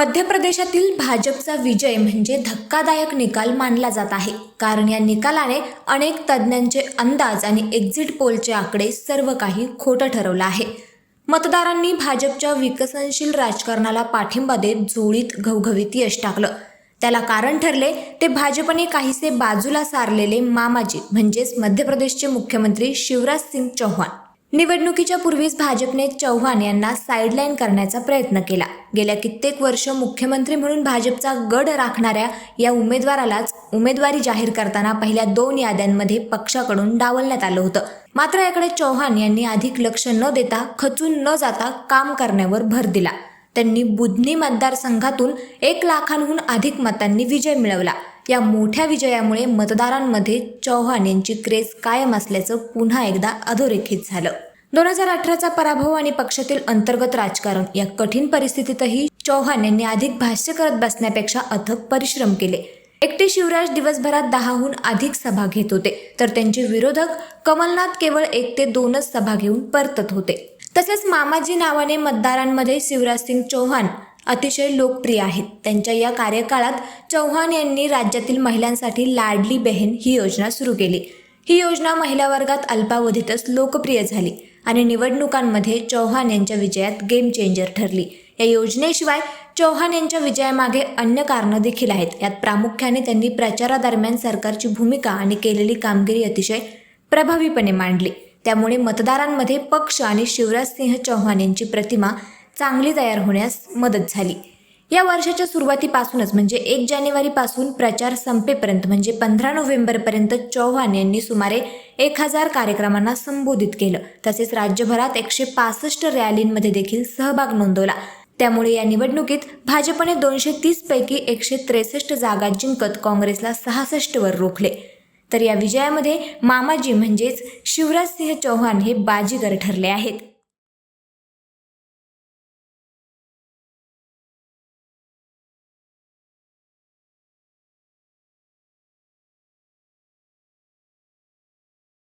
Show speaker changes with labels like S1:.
S1: मध्य प्रदेशातील भाजपचा विजय म्हणजे धक्कादायक निकाल मानला जात आहे. कारण या निकालाने अनेक तज्ज्ञांचे अंदाज आणि एक्झिट पोलचे आकडे सर्व काही खोटं ठरवलं आहे. मतदारांनी भाजपच्या विकसनशील राजकारणाला पाठिंबा देत जोडीत घवघवीत यश टाकलं. त्याला कारण ठरले ते भाजपने काहीसे बाजूला सारलेले मामाजी म्हणजेच मध्य प्रदेशचे मुख्यमंत्री शिवराज सिंग चौहान. निवडणुकीच्या पूर्वीच भाजपने चौहान यांना साईडलाईन करण्याचा प्रयत्न केला. गेल्या कित्येक वर्ष मुख्यमंत्री म्हणून भाजपचा गड राखणाऱ्या या उमेदवारालाच उमेदवारी जाहीर करताना पहिल्या दोन याद्यांमध्ये पक्षाकडून डावलण्यात आलं होतं. मात्र याकडे चौहान यांनी अधिक लक्ष न देता खचून न जाता काम करण्यावर भर दिला. त्यांनी बुधनी मतदारसंघातून एक लाखांहून अधिक मतांनी विजय मिळवला. या मोठ्या विजयामुळे मतदारांमध्ये चौहान यांची क्रेज कायम असल्याचं पुन्हा एकदा अधोरेखित झालं. दोन हजार अठराचा पराभव आणि पक्षातील अंतर्गत राजकारण या कठीण परिस्थितीतही चौहान यांनी अधिक भाष्य करत बसण्यापेक्षा अथक परिश्रम केले. एकटे शिवराज दिवसभरात दहाहून अधिक सभा घेत होते तर त्यांचे विरोधक कमलनाथ केवळ एक ते दोनच सभा घेऊन परतत होते. तसेच मामाजी नावाने मतदारांमध्ये शिवराज सिंग चौहान अतिशय लोकप्रिय आहेत. त्यांच्या या कार्यकाळात चौहान यांनी राज्यातील महिलांसाठी लाडली बहीण ही योजना सुरू केली. ही योजना महिला वर्गात अल्पावधीतच लोकप्रिय झाली. आणि निवडणुकांमध्ये चौहान यांच्या विजयात गेम चेंजर ठरली. या योजनेशिवाय चौहान यांच्या विजयामागे अन्य कारणं देखील आहेत. यात प्रामुख्याने त्यांनी प्रचारादरम्यान सरकारची भूमिका आणि केलेली कामगिरी अतिशय प्रभावीपणे मांडली. त्यामुळे मतदारांमध्ये पक्ष आणि शिवराजसिंह चौहान यांची प्रतिमा चांगली तयार होण्यास मदत झाली. या वर्षाच्या सुरुवातीपासूनच म्हणजे एक जानेवारीपासून प्रचार संपेपर्यंत म्हणजे पंधरा नोव्हेंबरपर्यंत चौहान यांनी सुमारे एक हजार कार्यक्रमांना संबोधित केलं. तसेच राज्यभरात एकशे पासष्ट रॅलींमध्ये देखील सहभाग नोंदवला. त्यामुळे या निवडणुकीत भाजपने दोनशे तीस पैकी एकशे त्रेसष्ट जागा जिंकत काँग्रेसला सहासष्टवर रोखले. तर या विजयामध्ये मामाजी म्हणजेच शिवराज सिंह चौहान हे बाजीगर ठरले आहेत.